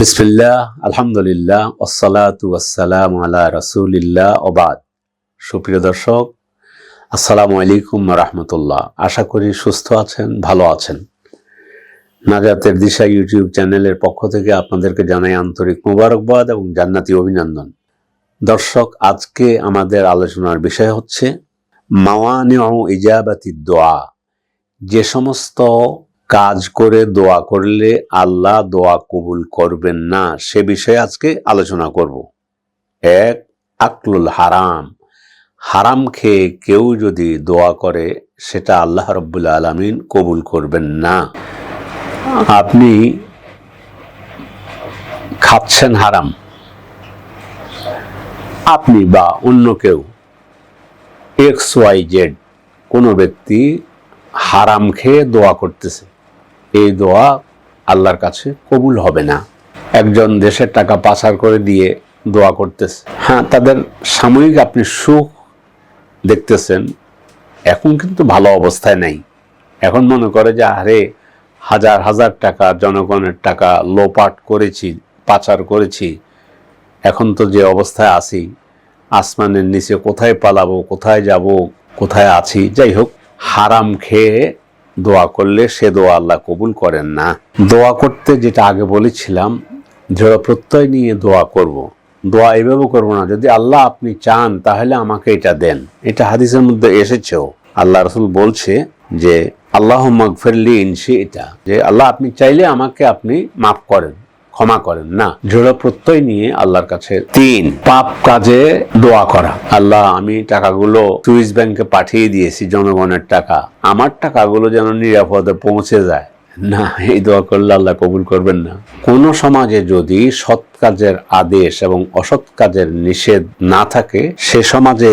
বিসমিল্লাহ, আলহামদুলিল্লাহ ওসালাতু আসসালাম আলা রসুলিল্লাহ ওবাদ সুপ্রিয় দর্শক, আসসালামু আলাইকুম রহমতুল্লাহ। আশা করি সুস্থ আছেন, ভালো আছেন। নাজাতের দিশা ইউটিউব চ্যানেলের পক্ষ থেকে আপনাদেরকে জানাই আন্তরিক মোবারকবাদ এবং জান্নাতি অভিনন্দন। দর্শক, আজকে আমাদের আলোচনার বিষয় হচ্ছে, মাওয়ানিউ ইজাবাতি দোয়া। যে সমস্ত কাজ করে, দোয়া করলে আল্লাহ দোয়া কবুল করবেন না। সে বিষয়ে আজকে আলোচনা করব। এক, আকলুল হারাম। হারাম খেয়ে কেউ যদি দোয়া করে, সেটা আল্লাহ রব্বুল আলমিন কবুল করবেন না। আপনি খাচ্ছেন হারাম। আপনি বা অন্য কেউ এক্স ওয়াই জেড কোনো ব্যক্তি হারাম খেয়ে দোয়া করতেছে। এই দোয়া আল্লাহর কাছে কবুল হবে না। একজন দেশের টাকা পাচার করে দিয়ে দোয়া করতেছে। হ্যাঁ তাদের সাময়িক আপনি সুখ দেখতেছেন, এখন কিন্তু ভালো অবস্থায় নাই। এখন মনে করে যে, আরে, হাজার হাজার টাকা জনগণের টাকা লোপাট করেছি, পাচার করেছি। এখন তো যে অবস্থায় আছি, আসমানের নিচে কোথায় পালাবো, কোথায় যাব, কোথায় আছি, যাই হোক, হারাম খেয়ে দোয়া করলে সে দোয়া আল্লাহ কবুল করেন না। দোয়া করতে যেটা আগে বলেছিলাম দৃঢ় প্রত্যয় নিয়ে দোয়া করব। দোয়া এভাবে করব না, যদি আল্লাহ আপনি চান, তাহলে আমাকে এটা দেন। এটা হাদিসের মধ্যে এসেছেও। আল্লাহ রসুল বলছে যে আল্লাহ মগফেরলি ইনসি এটা যে, আল্লাহ আপনি চাইলে আমাকে আপনি মাফ করেন। ক্ষমা করেন না। দৃঢ় প্রত্যয় নিয়ে আল্লাহর কাছে তিন পাপ কাজে দোয়া করা। আল্লাহ আমি টাকাগুলো সুইস ব্যাংকে পাঠিয়ে দিয়েছি জনগণের টাকা। আমার টাকাগুলো যেন নিরাপদে পৌঁছে যায়। না এই দোয়া করলে আল্লাহ কবুল করবেন না। কোন সমাজে যদি সৎ কাজের আদেশ এবং অসৎ কাজের নিষেধ না থাকে সে সমাজে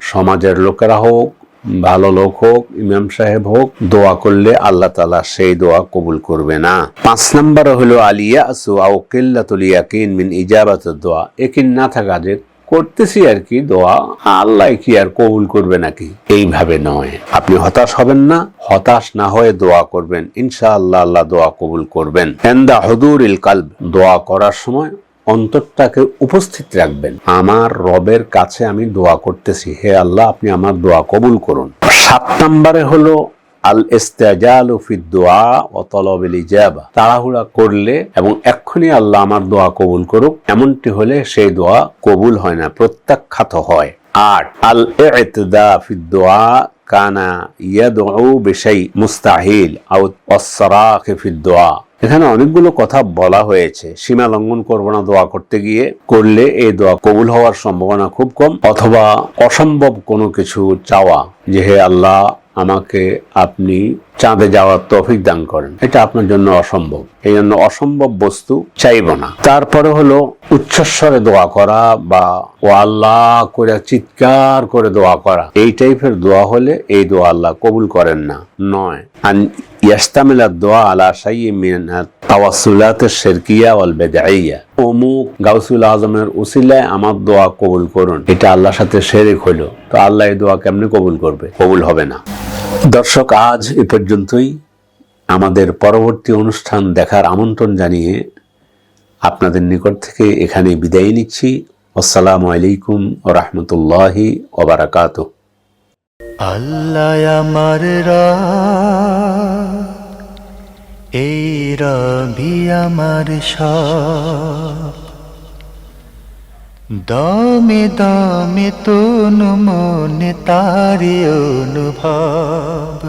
সমাজের লোকেরা হোক ভালো লোক হোক, ইমাম সাহেব হোক, দোয়া করলে আল্লাহ তালা সেই দোয়া কবুল করবে না। পাঁচ নম্বর হলো আলিয়া আসু আও মিন ইজাবাত দোয়া। একিন না থাকা যে করতেছি আর কি দোয়া, আল্লাহ কি আর কবুল করবে নাকি? এইভাবে নয়। আপনি হতাশ হবেন না, হতাশ না হয়ে দোয়া করবেন। ইনশা আল্লাহ দোয়া কবুল করবেন। এন্দা হদুর ইল কালব, দোয়া করার সময় অন্তরটাকে উপস্থিত রাখবেন। আমার রবের কাছে আমি দোয়া করতেছি, হে আল্লাহ, আপনি আমার দোয়া কবুল করুন। সাত নম্বরে হলো আল ইস্তেজাল দোয়া ও তলবিল ইজাবা। তাড়াহুড়া করলে এবং এক্ষুনি আল্লাহ আমার দোয়া কবুল করুক, এমনটি হলে সেই দোয়া কবুল হয় না, প্রত্যাখ্যাত হয়। আট আল ইতদা ফিদ দোয়া কানা ইয়াদউ বিশাই মুস্তাহিল আও অসরাখ ফিদ দোয়া এখানে অনেকগুলো কথা বলা হয়েছে। সীমা লঙ্ঘন করব না, দোয়া করতে গিয়ে। করলে এই দোয়া কবুল হওয়ার সম্ভাবনা খুব কম, অথবা অসম্ভব কোনো কিছু চাওয়া যে, হে আল্লাহ, আমাকে আপনি চাঁদে যাওয়ার তৌফিক দান করেন। এটা আপনার জন্য অসম্ভব। এই জন্য অসম্ভব বস্তু চাইব না। তারপরে হলো উচ্চস্বরে দোয়া করা বা ও আল্লাহ করে চিৎকার করে দোয়া করা। এই টাইপের দোয়া হলে এই দোয়া আল্লাহ কবুল করেন না। নয় দোয়া আলা সাইয়্যি মিন তাওয়াসসুলাত শেরকিয়া ওয়াল বেদাইয়া অমুক গাউসুল আজমের উসিলায় আমার দোয়া কবুল করুন। এটা আল্লাহর সাথে শেরিক হইল। তো আল্লাহ এই দোয়া কেমনে কবুল করবে? কবুল হবে না। দর্শক, আজ এ পর্যন্তই। আমাদের পরবর্তী অনুষ্ঠান দেখার আমন্ত্রণ জানিয়ে আপনাদের নিকট থেকে এখানে বিদায় নিচ্ছি। আসসালামু আলাইকুম ও রহমতুল্লাহি ওবরাকাত আল্লাহ আমার এই রবি আমার সব। দমে দমে তনু মনে তারি অনুভব